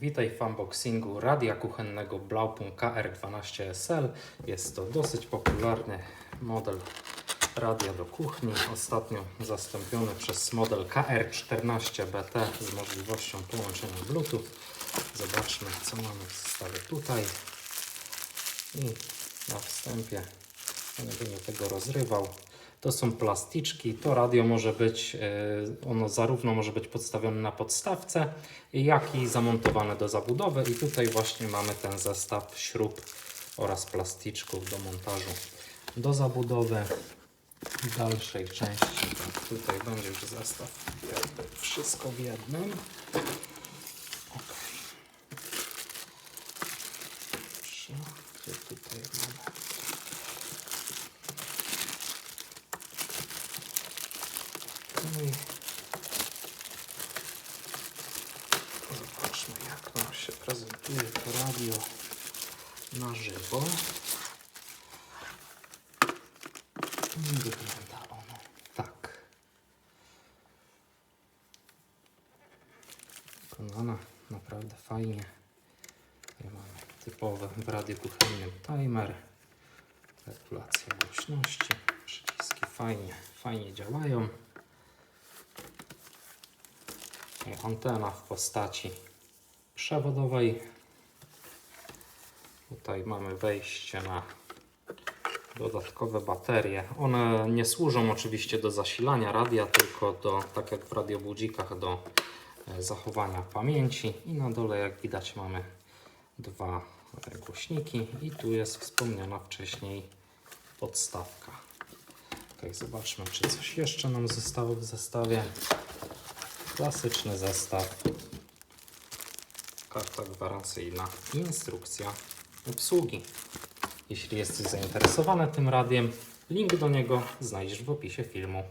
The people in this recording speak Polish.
Witaj w unboxingu radia kuchennego Blaupunkt KR12SL. Jest to dosyć popularny model radia do kuchni. Ostatnio zastąpiony przez model KR14BT z możliwością połączenia Bluetooth. Zobaczmy co mamy w zestawie tutaj. I na wstępie nie będę tego rozrywał. To są plastyczki. To radio może być, e, ono zarówno może być podstawione na podstawce, jak i zamontowane do zabudowy. I tutaj właśnie mamy ten zestaw śrub oraz plastyczków do montażu do zabudowy. W dalszej części tak, tutaj będzie już zestaw jakby wszystko w jednym. Ok. Dobrze, gdzie tutaj mamy? No i zobaczmy jak nam się prezentuje to radio na żywo. Wygląda ono tak. Wykonana naprawdę fajnie. Tutaj mamy typowy w radiu kuchennym timer, regulacja głośności, przyciski fajnie, fajnie działają. I antena w postaci przewodowej. Tutaj mamy wejście na dodatkowe baterie. One nie służą oczywiście do zasilania radia, tylko do, tak jak w radiobudzikach, do e, zachowania pamięci. I na dole, jak widać, mamy dwa e, głośniki i tu jest wspomniana wcześniej podstawka. Ok, zobaczmy, czy coś jeszcze nam zostało w zestawie. Klasyczny zestaw. Karta gwarancyjna. Instrukcja obsługi. Jeśli jesteś zainteresowany tym radiem, link do niego znajdziesz w opisie filmu.